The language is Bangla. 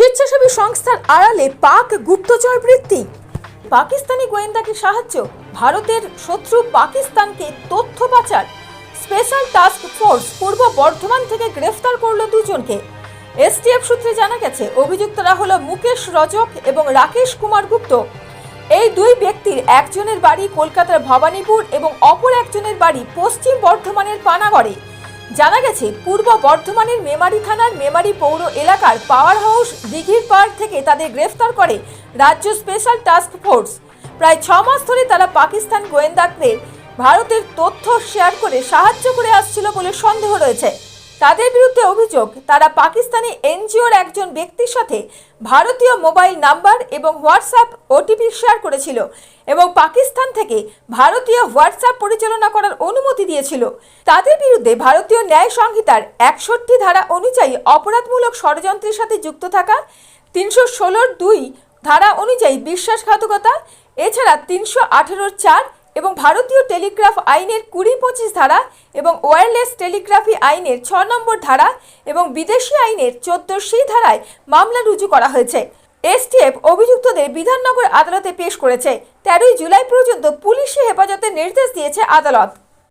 স্বেচ্ছাসেবী সংস্থার আড়ালে পাক গুপ্তচর বৃত্তি। পাকিস্তানি গোয়েন্দাকে সাহায্য ভারতের শত্রু পাকিস্তানকে তথ্য পাচার। স্পেশাল টাস্ক ফোর্স পূর্ব বর্ধমান থেকে গ্রেফতার করল দুজনকে। এসটিএফ সূত্রে জানা গেছে, অভিযুক্তরা হলো মুকেশ রজক এবং রাকেশ কুমার গুপ্ত। এই দুই ব্যক্তির একজনের বাড়ি কলকাতার ভবানীপুর এবং অপর একজনের বাড়ি পশ্চিম বর্ধমানের পানাগড়ে। জানা গেছে, পূর্ব বর্ধমানের মেমারি থানার মেমারি পৌর এলাকার পাওয়ার হাউস দিঘির পাড় থেকে তাদের গ্রেফতার করে রাজ্য স্পেশাল টাস্ক ফোর্স। প্রায় ছ মাস ধরে তারা পাকিস্তান গোয়েন্দাদের ভারতের তথ্য শেয়ার করে সাহায্য করে আসছিল বলে সন্দেহ রয়েছে। তাদের বিরুদ্ধে অভিযোগ, তারা পাকিস্তানি এনজিওর একজন ব্যক্তির সাথে ভারতীয় মোবাইল নাম্বার এবং হোয়াটসঅ্যাপ, ওটিপি শেয়ার করেছিল এবং পাকিস্তান থেকে ভারতীয় হোয়াটসঅ্যাপ পরিচালনা দিয়েছিল। তাদের বিরুদ্ধে ভারতীয় ন্যায় সংহিতার একষট্টি ধারা অনুযায়ী অপরাধমূলক ষড়যন্ত্রের সাথে যুক্ত থাকা, তিনশো ষোলোর দুই ধারা অনুযায়ী বিশ্বাসঘাতকতা, এছাড়া তিনশো আঠেরোর চার এবং ভারতীয় টেলিগ্রাফ আইনের কুড়ি পঁচিশ ধারা এবং ওয়্যারলেস টেলিগ্রাফি আইনের ছ নম্বর ধারা এবং বিদেশি আইনের চোদ্দ সেই ধারায় মামলা রুজু করা হয়েছে। এসটিএফ অভিযুক্তদের বিধাননগর আদালতে পেশ করেছে। তেরোই জুলাই পর্যন্ত পুলিশি হেফাজতের নির্দেশ দিয়েছে আদালত।